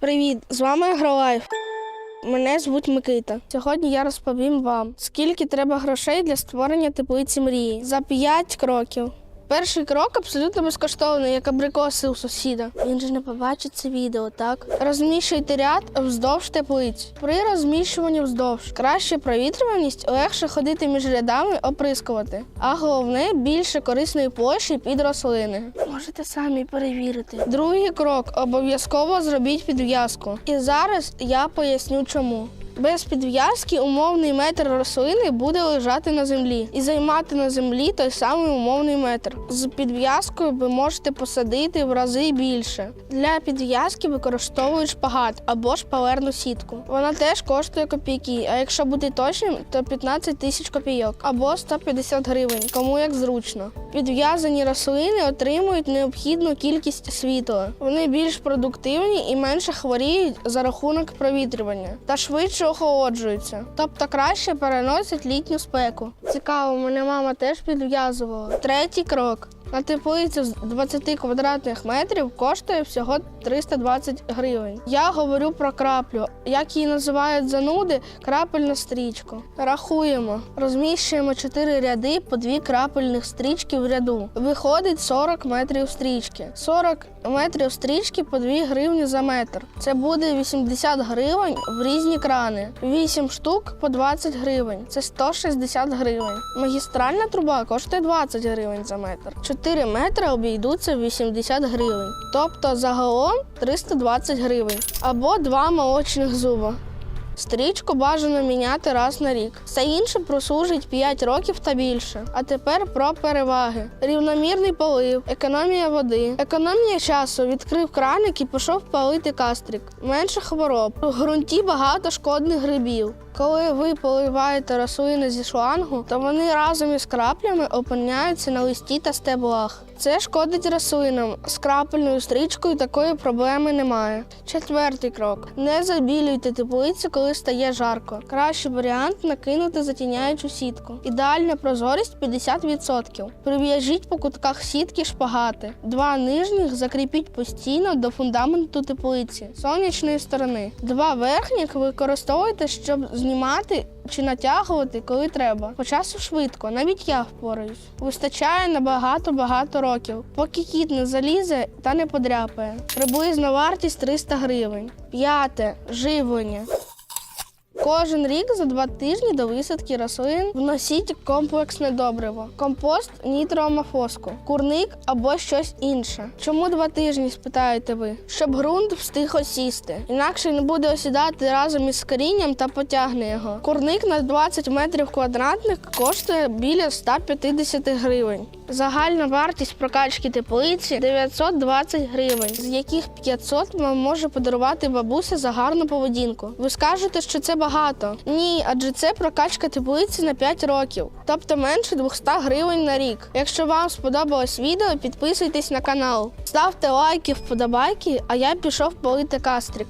Привіт, з вами Гролайф. Мене звуть Микита. Сьогодні я розповім вам, скільки треба грошей для створення теплиці мрії за 5 кроків. Перший крок абсолютно безкоштовний, як абрикоси у сусіда. Він же не побачить це відео, так? Розміщуйте ряд вздовж теплиць. При розміщуванні вздовж краще провітрюваність, легше ходити між рядами, оприскувати. А головне більше корисної площі під рослини. Можете самі перевірити. Другий крок обов'язково зробіть підв'язку. І зараз я поясню чому. Без підв'язки умовний метр рослини буде лежати на землі і займати на землі той самий умовний метр. З підв'язкою ви можете посадити в рази більше. Для підв'язки використовують шпагат або шпалерну сітку. Вона теж коштує копійки, а якщо бути точним, то 15 тисяч копійок або 150 гривень, кому як зручно. Підв'язані рослини отримують необхідну кількість світла. Вони більш продуктивні і менше хворіють за рахунок провітрювання та швидше охолоджуються, тобто краще переносять літню спеку. Цікаво, мене мама теж підв'язувала. Третій крок. На теплицю з 20 квадратних метрів коштує всього 320 гривень. Я говорю про краплю, як її називають зануди, крапельну стрічку. Рахуємо, розміщуємо 4 ряди по 2 крапельних стрічки в ряду. Виходить 40 метрів стрічки. 40 метрів стрічки по 2 гривні за метр. Це буде 80 гривень в різні крани. 8 штук по 20 гривень. Це 160 гривень. Магістральна труба коштує 20 гривень за метр. 4 метри обійдуться в 80 гривень. Тобто загалом 320 гривень. Або два молочних зуба. Стрічку бажано міняти раз на рік. Все інше прослужить 5 років та більше. А тепер про переваги: рівномірний полив, економія води, економія часу. Відкрив краник і пішов палити кастрик. Менше хвороб. У ґрунті багато шкодних грибів. Коли ви поливаєте рослини зі шлангу, то вони разом із краплями опиняються на листі та стеблах. Це шкодить рослинам. З крапельною стрічкою такої проблеми немає. Четвертий крок: не забілюйте теплиці, коли стає жарко. Кращий варіант накинути затіняючу сітку. Ідеальна прозорість 50%. Прив'яжіть по кутках сітки шпагати. Два нижніх закріпіть постійно до фундаменту теплиці сонячної сторони. Два верхніх використовуйте, щоб знімати чи натягувати, коли треба. По часу швидко, навіть я впораюсь. Вистачає на багато-багато років, поки кіт не залізе та не подряпає. Приблизна вартість 300 гривень. П'яте живлення. Кожен рік за два тижні до висадки рослин вносіть комплексне добриво, компост, нітроамофоску, курник або щось інше. Чому два тижні, спитаєте ви? Щоб ґрунт встиг осісти. Інакше не буде осідати разом із корінням та потягне його. Курник на 20 метрів квадратних коштує біля 150 гривень. Загальна вартість прокачки теплиці 920 гривень, з яких 500 вам може подарувати бабуся за гарну поведінку. Ви скажете, що це багато. Ні, адже це прокачка теплиці на 5 років, тобто менше 200 гривень на рік. Якщо вам сподобалось відео, підписуйтесь на канал, ставте лайки, вподобайки, а я пішов полити кастрик.